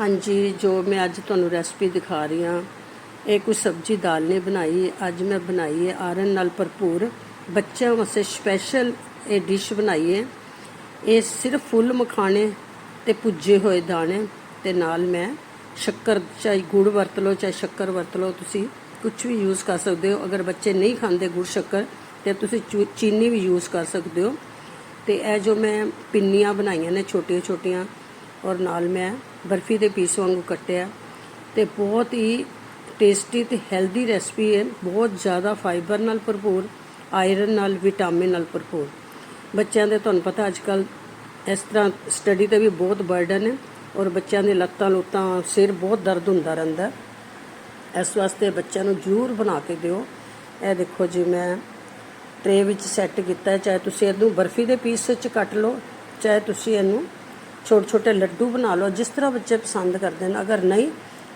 ਹਾਂਜੀ, ਜੋ ਮੈਂ ਅੱਜ ਤੁਹਾਨੂੰ ਰੈਸਪੀ ਦਿਖਾ ਰਹੀ ਹਾਂ, ਇਹ ਕੋਈ ਸਬਜ਼ੀ ਦਾਲ ਨੇ ਬਣਾਈ, ਅੱਜ ਮੈਂ ਬਣਾਈ ਹੈ ਆਰਨ ਨਾਲ ਭਰਪੂਰ। ਬੱਚਿਆਂ ਵਾਸਤੇ ਸਪੈਸ਼ਲ ਇਹ ਡਿਸ਼ ਬਣਾਈ ਹੈ। ਇਹ ਸਿਰਫ ਫੁੱਲ ਮਖਾਣੇ ਤੇ ਪੁੱਜੇ ਹੋਏ ਦਾਣੇ ਤੇ ਨਾਲ ਮੈਂ ਸ਼ੱਕਰ, ਚਾਹੇ ਗੁੜ ਵਰਤ ਲਓ, ਚਾਹੇ ਸ਼ੱਕਰ ਵਰਤ ਲਓ, ਤੁਸੀਂ ਕੁਝ ਵੀ ਯੂਜ਼ ਕਰ ਸਕਦੇ ਹੋ। ਅਗਰ ਬੱਚੇ ਨਹੀਂ ਖਾਂਦੇ ਗੁੜ, ਸ਼ੱਕਰ, ਤੇ ਤੁਸੀਂ ਚੂ- ਚੀਨੀ ਵੀ ਯੂਜ਼ ਕਰ ਸਕਦੇ ਹੋ। ਤੇ ਇਹ ਜੋ ਮੈਂ ਪਿੰਨੀਆਂ ਬਣਾਈਆਂ ਨੇ ਛੋਟੀਆਂ ਛੋਟੀਆਂ ਔਰ ਨਾਲ ਮੈਂ ਬਰਫੀ ਦੇ ਪੀਸ ਵਾਂਗੂ ਕੱਟਿਆ ਤੇ ਬਹੁਤ ਹੀ ਟੇਸਟੀ ਤੇ ਹੈਲਦੀ ਰੈਸਪੀ ਹੈ। ਬਹੁਤ ਜ਼ਿਆਦਾ ਫਾਈਬਰ ਨਾਲ ਭਰਪੂਰ ਆਇਰਨ ਨਾਲ ਵਿਟਾਮਿਨ ਨਾਲ ਭਰਪੂਰ। ਬੱਚਿਆਂ ਦੇ ਤੁਹਾਨੂੰ ਪਤਾ ਅੱਜ ਕੱਲ ਇਸ ਤਰ੍ਹਾਂ ਸਟੱਡੀ ਤੇ ਵੀ ਬਹੁਤ ਬਰਡਨ ਹੈ ਔਰ ਬੱਚਿਆਂ ਦੇ ਲੱਤਾਂ ਲੁੱਤਾਂ, ਸਿਰ ਬਹੁਤ ਦਰਦ ਹੁੰਦਾ ਰਹਿੰਦਾ ਇਸ ਵਾਸਤੇ ਬੱਚਿਆਂ ਨੂੰ ਜ਼ਰੂਰ ਬਣਾ ਕੇ ਦਿਓ। ਇਹ ਦੇਖੋ ਜੀ, ਮੈਂ ਟਰੇ ਵਿੱਚ ਸੈੱਟ ਕੀਤਾ ਚਾਹੇ ਤੁਸੀਂ ਇਹਨੂੰ ਬਰਫੀ ਦੇ ਪੀਸ ਵਿੱਚ ਕੱਟ ਲਓ, ਚਾਹੇ ਤੁਸੀਂ ਇਹਨੂੰ ਛੋਟੇ ਛੋਟੇ ਲੱਡੂ ਬਣਾ ਲਓ, ਜਿਸ ਤਰ੍ਹਾਂ ਬੱਚੇ ਪਸੰਦ ਕਰਦੇ ਨੇ। ਅਗਰ ਨਹੀਂ,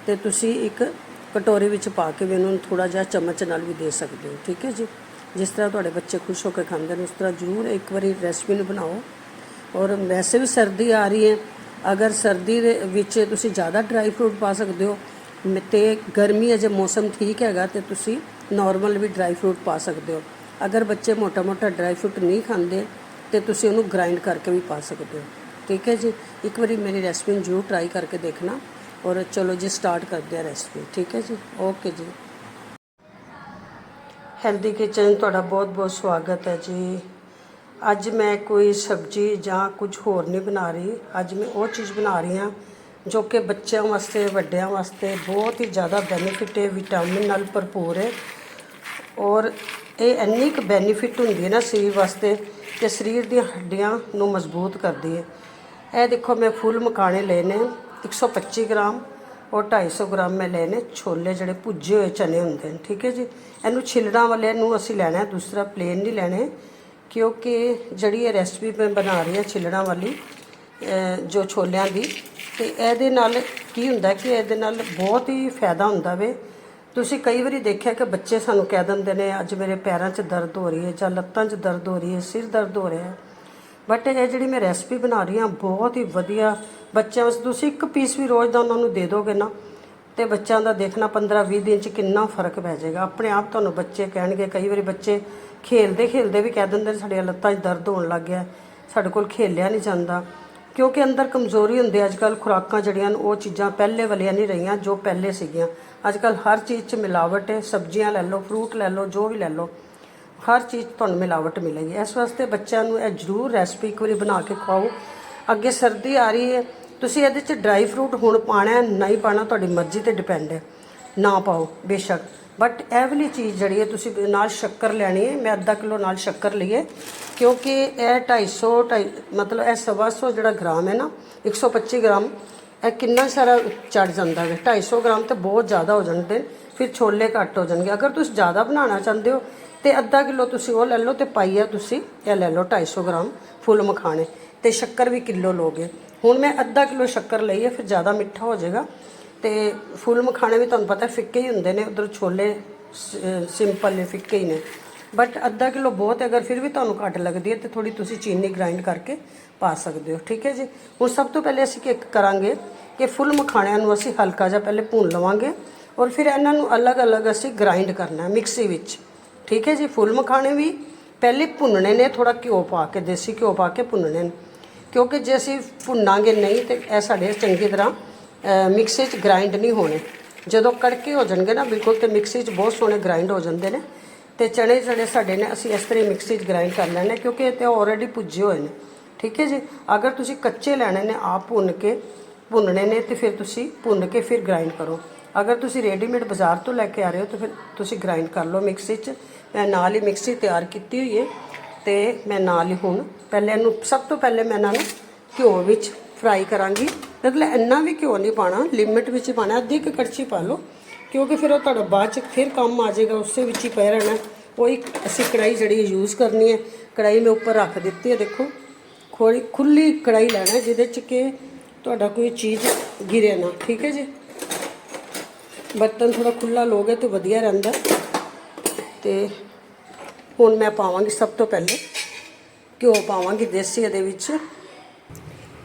ਤੇ ਤੁਸੀਂ ਇੱਕ ਕਟੋਰੇ ਵਿੱਚ ਪਾ ਕੇ ਵੀ ਉਹਨੂੰ ਥੋੜਾ ਜਿਹਾ ਚਮਚ ਨਾਲ ਵੀ ਦੇ ਸਕਦੇ ਹੋ, ਠੀਕ ਹੈ ਜੀ? ਜਿਸ ਤਰ੍ਹਾਂ ਤੁਹਾਡੇ ਬੱਚੇ ਖੁਸ਼ ਹੋ ਕੇ ਖਾਂਦੇ ਨੇ, ਉਸ ਤਰ੍ਹਾਂ ਜ਼ਰੂਰ ਇੱਕ ਵਾਰੀ ਰੈਸਪੀ ਨੂੰ ਬਣਾਓ। ਔਰ ਵੈਸੇ ਵੀ ਸਰਦੀ ਆ ਰਹੀ ਹੈ। ਅਗਰ ਸਰਦੀ ਦੇ ਵਿੱਚ ਤੁਸੀਂ ਜ਼ਿਆਦਾ ਡਰਾਈ ਫਰੂਟ ਪਾ ਸਕਦੇ ਹੋ, ਮ- ਤੇ ਗਰਮੀ ਅਜੇ ਮੌਸਮ ਠੀਕ ਹੈਗਾ ਤੇ ਤੁਸੀਂ ਨਾਰਮਲ ਵੀ ਡਰਾਈ ਫਰੂਟ ਪਾ ਸਕਦੇ ਹੋ। ਅਗਰ ਬੱਚੇ ਮੋਟਾ-ਮੋਟਾ ਡਰਾਈ ਫਰੂਟ ਨਹੀਂ ਖਾਂਦੇ, ਤੇ ਤੁਸੀਂ ਉਹਨੂੰ ਗ੍ਰਾਈਂਡ ਕਰਕੇ ਵੀ ਪਾ ਸਕਦੇ ਹੋ। ਠੀਕ ਹੈ ਜੀ। ਇੱਕ ਵਾਰੀ ਮੇਰੀ ਰੈਸਪੀ ਨੂੰ ਜ਼ਰੂਰ ਟਰਾਈ ਕਰਕੇ ਦੇਖਣਾ ਔਰ ਚਲੋ ਜੀ ਸਟਾਰਟ ਕਰਦੇ ਆ ਰੈਸਪੀ ਠੀਕ ਹੈ ਜੀ। ਓਕੇ ਜੀ। ਹੈਲਦੀ ਕਿਚਨ ਤੁਹਾਡਾ ਬਹੁਤ-ਬਹੁਤ ਸਵਾਗਤ ਹੈ ਜੀ। ਅੱਜ ਮੈਂ ਕੋਈ ਸਬਜ਼ੀ ਜਾਂ ਕੁਝ ਹੋਰ ਨਹੀਂ ਬਣਾ ਰਹੀ। ਅੱਜ ਮੈਂ ਉਹ ਚੀਜ਼ ਬਣਾ ਰਹੀ ਹਾਂ ਜੋ ਕਿ ਬੱਚਿਆਂ ਵਾਸਤੇ, ਵੱਡਿਆਂ ਵਾਸਤੇ ਬਹੁਤ ਹੀ ਜ਼ਿਆਦਾ ਬੈਨੀਫਿਟ ਹੈ ਵਿਟਾਮਿਨ ਨਾਲ ਭਰਪੂਰ ਹੈ। ਔਰ ਇਹ ਇੰਨੀ ਕੁ ਬੈਨੀਫਿਟ ਹੁੰਦੀ ਹੈ ਨਾ ਸਰੀਰ ਵਾਸਤੇ ਕਿ ਸਰੀਰ ਦੀਆਂ ਹੱਡੀਆਂ ਨੂੰ ਮਜ਼ਬੂਤ ਕਰਦੀ ਹੈ। ਇਹ ਦੇਖੋ ਮੈਂ ਫੁੱਲ ਮਕਾਣੇ ਲਏ ਨੇ 125 ਗ੍ਰਾਮ ਔਰ 250 ਗ੍ਰਾਮ ਮੈਂ ਲਏ ਨੇ ਛੋਲੇ ਜਿਹੜੇ ਭੁੱਜੇ ਹੋਏ ਚਨੇ ਹੁੰਦੇ ਨੇ, ਠੀਕ ਹੈ ਜੀ। ਇਹਨੂੰ ਛਿਲੜਾਂ ਵਾਲੇ ਨੂੰ ਅਸੀਂ ਲੈਣਾ ਦੂਸਰਾ ਪਲੇਨ ਨਹੀਂ ਲੈਣੇ ਕਿਉਂਕਿ ਜਿਹੜੀ ਇਹ ਰੈਸਪੀ ਮੈਂ ਬਣਾ ਰਹੀ ਹਾਂ ਛਿਲੜਾਂ ਵਾਲੀ ਜੋ ਛੋਲਿਆਂ ਦੀ, ਤੇ ਇਹਦੇ ਨਾਲ ਕੀ ਹੁੰਦਾ ਕਿ ਇਹਦੇ ਨਾਲ ਬਹੁਤ ਹੀ ਫਾਇਦਾ ਹੁੰਦਾ ਵੇ। ਤੁਸੀਂ ਕਈ ਵਾਰੀ ਦੇਖਿਆ ਕਿ ਬੱਚੇ ਸਾਨੂੰ ਕਹਿ ਦਿੰਦੇ ਨੇ, ਅੱਜ ਮੇਰੇ ਪੈਰਾਂ 'ਚ ਦਰਦ ਹੋ ਰਹੀ ਹੈ ਜਾਂ ਲੱਤਾਂ 'ਚ ਦਰਦ ਹੋ ਰਹੀ ਹੈ, ਸਿਰ ਦਰਦ ਹੋ ਰਿਹਾ ਹੈ। ਬਟ ਇਹ ਜਿਹੜੀ ਮੈਂ ਰੈਸਪੀ ਬਣਾ ਰਹੀ ਹਾਂ, ਬਹੁਤ ਹੀ ਵਧੀਆ। ਬੱਚਿਆਂ ਵਾਸਤੇ ਤੁਸੀਂ ਇੱਕ ਪੀਸ ਵੀ ਰੋਜ਼ ਦਾ ਉਹਨਾਂ ਨੂੰ ਦੇ ਦੋਗੇ ਨਾ, ਤੇ ਬੱਚਿਆਂ ਦਾ ਦੇਖਣਾ 15-20 ਦਿਨ 'ਚ ਕਿੰਨਾ ਫ਼ਰਕ ਪੈ ਜਾਏਗਾ। ਆਪਣੇ ਆਪ ਤੁਹਾਨੂੰ ਬੱਚੇ ਕਹਿਣਗੇ, ਕਈ ਵਾਰੀ ਬੱਚੇ ਖੇਲਦੇ ਖੇਲਦੇ ਵੀ ਕਹਿ ਦਿੰਦੇ ਨੇ, ਸਾਡੀਆਂ ਲੱਤਾਂ 'ਚ ਦਰਦ ਹੋਣ ਲੱਗ ਗਿਆ, ਸਾਡੇ ਕੋਲ ਖੇਲਿਆ ਨਹੀਂ ਜਾਂਦਾ। ਕਿਉਂਕਿ ਅੰਦਰ ਕਮਜ਼ੋਰੀ ਹੁੰਦੀ ਅੱਜ ਕੱਲ ਖੁਰਾਕਾਂ ਜਿਹੜੀਆਂ ਉਹ ਚੀਜ਼ਾਂ ਪਹਿਲੇ ਵਾਲੀਆਂ ਨਹੀਂ ਰਹੀਆਂ ਜੋ ਪਹਿਲੇ ਸੀਗੀਆਂ। ਅੱਜ ਕੱਲ ਹਰ ਚੀਜ਼ 'ਚ ਮਿਲਾਵਟ ਹੈ। ਸਬਜ਼ੀਆਂ ਲੈ ਲਓ ਫਰੂਟ ਲੈ ਲਓ, ਜੋ ਵੀ ਲੈ ਲਓ। ਹਰ ਚੀਜ਼ ਤੁਹਾਨੂੰ ਮਿਲਾਵਟ ਮਿਲੇਗੀ। ਇਸ ਵਾਸਤੇ ਬੱਚਿਆਂ ਨੂੰ ਇਹ ਜ਼ਰੂਰ ਰੈਸਪੀ ਇੱਕ ਵਾਰੀ ਬਣਾ ਕੇ ਖਵਾਓ। ਅੱਗੇ ਸਰਦੀ ਆ ਰਹੀ ਹੈ। ਤੁਸੀਂ ਇਹਦੇ 'ਚ ਡਰਾਈ ਫਰੂਟ ਹੁਣ ਪਾਣਾ ਨਹੀਂ ਪਾਣਾ ਤੁਹਾਡੀ ਮਰਜ਼ੀ ਤੇ ਡਿਪੈਂਡ ਹੈ। ਨਾ ਪਾਓ ਬੇਸ਼ੱਕ। ਬਟ ਇਹ ਵਾਲੀ ਚੀਜ਼ ਜਿਹੜੀ ਹੈ ਤੁਸੀਂ ਨਾਲ ਸ਼ੱਕਰ ਲੈਣੀ ਹੈ। ਮੈਂ ਅੱਧਾ ਕਿਲੋ ਨਾਲ ਸ਼ੱਕਰ ਲਈਏ। ਕਿਉਂਕਿ ਇਹ 250 ਢਾਈ ਮਤਲਬ ਇਹ ਸਵਾ ਸੌ ਜਿਹੜਾ ਗ੍ਰਾਮ ਹੈ ਨਾ 125 ਗ੍ਰਾਮ ਇਹ ਕਿੰਨਾ ਸਾਰਾ ਚੜ ਜਾਂਦਾ ਹੈ। 250 ਗ੍ਰਾਮ ਤੇ ਬਹੁਤ ਜ਼ਿਆਦਾ ਹੋ ਜਾਂਦੇ ਨੇ, ਫਿਰ ਛੋਲੇ ਘੱਟ ਹੋ ਜਾਣਗੇ। ਅਗਰ ਤੁਸੀਂ ਜ਼ਿਆਦਾ ਬਣਾਉਣਾ ਚਾਹੁੰਦੇ ਹੋ ਤੇ ਅੱਧਾ ਕਿਲੋ ਤੁਸੀਂ ਉਹ ਲੈ ਲਓ ਤੇ ਪਾਈਆ ਤੁਸੀਂ, ਇਹ ਲੈ ਲਓ 250 ਗ੍ਰਾਮ ਫੁੱਲ ਮਖਾਣੇ ਤੇ ਸ਼ੱਕਰ ਵੀ ਕਿਲੋ ਲੋਗੇ ਹੁਣ ਮੈਂ ਅੱਧਾ ਕਿਲੋ ਸ਼ੱਕਰ ਲਈ ਹੈ ਫਿਰ ਜ਼ਿਆਦਾ ਮਿੱਠਾ ਹੋ ਜਾਏਗਾ। ਤੇ ਫੁੱਲ ਮਖਾਣੇ ਵੀ ਤੁਹਾਨੂੰ ਪਤਾ ਫਿੱਕੇ ਹੀ ਹੁੰਦੇ ਨੇ, ਉਧਰ ਛੋਲੇ ਸਿੰਪਲ ਨੇ, ਫਿੱਕੇ ਹੀ ਨੇ। ਬਟ ਅੱਧਾ ਕਿਲੋ ਬਹੁਤ ਹੈ, ਅਗਰ ਫਿਰ ਵੀ ਤੁਹਾਨੂੰ ਘੱਟ ਲੱਗਦੀ ਹੈ ਤੇ ਥੋੜੀ ਤੁਸੀਂ ਚੀਨੀ ਗ੍ਰਾਈਂਡ ਕਰਕੇ ਪਾ ਸਕਦੇ ਹੋ, ਠੀਕ ਹੈ ਜੀ? ਹੁਣ ਸਭ ਤੋਂ ਪਹਿਲੇ ਅਸੀਂ ਕੀ ਕਰਾਂਗੇ ਕਿ ਫੁੱਲ ਮਖਾਣਿਆਂ ਨੂੰ ਅਸੀਂ ਹਲਕਾ ਜਿਹਾ ਪਹਿਲੇ ਭੁੰਨ ਲਵਾਂਗੇ ਔਰ ਫਿਰ ਇਹਨਾਂ ਨੂੰ ਅਲੱਗ-ਅਲੱਗ ਅਸੀਂ ਗ੍ਰਾਈਂਡ ਕਰਨਾ ਹੈ, ਮਿਕਸੀ ਵਿੱਚ। ਠੀਕ ਹੈ ਜੀ, ਫੁੱਲ ਮਖਾਣੇ ਵੀ ਪਹਿਲੇ ਭੁੰਨਣੇ ਨੇ ਥੋੜਾ ਘਿਓ ਪਾ ਕੇ, ਦੇਸੀ ਘਿਓ ਪਾ ਕੇ ਭੁੰਨਣੇ ਨੇ। ਕਿਉਂਕਿ ਜੇ ਅਸੀਂ ਭੁੰਨਾਂਗੇ ਨਹੀਂ ਤੇ ਇਹ ਸਾਡੇ ਚੰਗੀ ਤਰ੍ਹਾਂ ਮਿਕਸੀ 'ਚ ਗ੍ਰਾਈਂਡ ਨਹੀਂ ਹੋਣੇ। ਜਦੋਂ ਕੜਕੇ ਹੋ ਜਾਣਗੇ ਨਾ, ਬਿਲਕੁਲ ਤੇ ਮਿਕਸੀ 'ਚ ਬਹੁਤ ਸੋਹਣੇ ਗ੍ਰਾਈਂਡ ਹੋ ਜਾਂਦੇ ਨੇ। ਤੇ ਚਣੇ ਜਿਹੜੇ ਸਾਡੇ ਨੇ, ਅਸੀਂ ਇਸ ਤਰ੍ਹਾਂ ਹੀ ਮਿਕਸੀ 'ਚ ਗ੍ਰਾਈਂਡ ਕਰ ਲੈਣੇ, ਕਿਉਂਕਿ ਇਹ ਤੇ ਆਲਰੇਡੀ ਪੁੱਜੇ ਹੋਏ ਨੇ। ਠੀਕ ਹੈ ਜੀ, ਅਗਰ ਤੁਸੀਂ ਕੱਚੇ ਲੈਣੇ ਨੇ, ਆਪ ਭੁੰਨ ਕੇ ਭੁੰਨਣੇ ਨੇ, ਤੇ ਫਿਰ ਤੁਸੀਂ ਭੁੰਨ ਕੇ ਫਿਰ ਗ੍ਰਾਈਂਡ ਕਰੋ। ਅਗਰ ਤੁਸੀਂ ਰੈਡੀਮੇਡ ਬਾਜ਼ਾਰ ਤੋਂ ਲੈ ਕੇ ਆ ਰਹੇ ਹੋ ਤਾਂ ਫਿਰ ਤੁਸੀਂ ਗ੍ਰਾਈਂਡ ਕਰ ਲਓ ਮਿਕਸੀ 'ਚ। ਮੈਂ ਨਾਲ ਹੀ ਮਿਕਸੀ ਤਿਆਰ ਕੀਤੀ ਹੋਈ ਹੈ ਤੇ ਮੈਂ ਨਾਲ ਹੀ ਹੁਣ ਪਹਿਲੇ ਇਹਨੂੰ ਸਭ ਤੋਂ ਪਹਿਲੇ ਮੈਂ ਇਹਨਾਂ ਨੂੰ ਘਿਓ ਵਿੱਚ ਫਰਾਈ ਕਰਾਂਗੀ। ਮਤਲਬ ਇੰਨਾ ਵੀ ਘਿਓ ਨਹੀਂ ਪਾਣਾ ਲਿਮਿਟ ਵਿੱਚ ਹੀ ਪਾਣਾ, ਅੱਧੀ ਕੁ ਕੜਛੀ ਪਾ ਲਓ। ਕਿਉਂਕਿ ਫਿਰ ਉਹ ਤੁਹਾਡਾ ਬਾਅਦ ਚ ਫਿਰ ਕੰਮ ਆ ਜਾਏਗਾ, ਉਸੇ ਵਿੱਚ ਹੀ ਪੈ ਰਹਿਣਾ। ਉਹ ਇੱਕ ਅਸੀਂ ਕੜਾਈ ਜਿਹੜੀ ਯੂਜ਼ ਕਰਨੀ ਹੈ ਕੜਾਈ ਮੈਂ ਉੱਪਰ ਰੱਖ ਦਿੱਤੀ ਹੈ ਦੇਖੋ। ਖੋਲੀ, ਖੁੱਲੀ ਕੜਾਈ ਲੈਣਾ ਜਿਹਦੇ ਚ ਕਿ ਤੁਹਾਡਾ ਕੋਈ ਚੀਜ਼ ਗਿਰੇ ਨਾ, ਠੀਕ ਹੈ ਜੀ? ਬਰਤਨ ਥੋੜਾ ਖੁੱਲਾ ਲੋਗੇ ਤਾਂ ਵਧੀਆ ਰਹਿੰਦਾ। ਤੇ ਹੁਣ ਮੈਂ ਪਾਵਾਂਗੀ ਸਭ ਤੋਂ ਪਹਿਲੇ ਘਿਓ ਪਾਵਾਂਗੀ ਦੇਸੀ ਇਹਦੇ ਵਿੱਚ।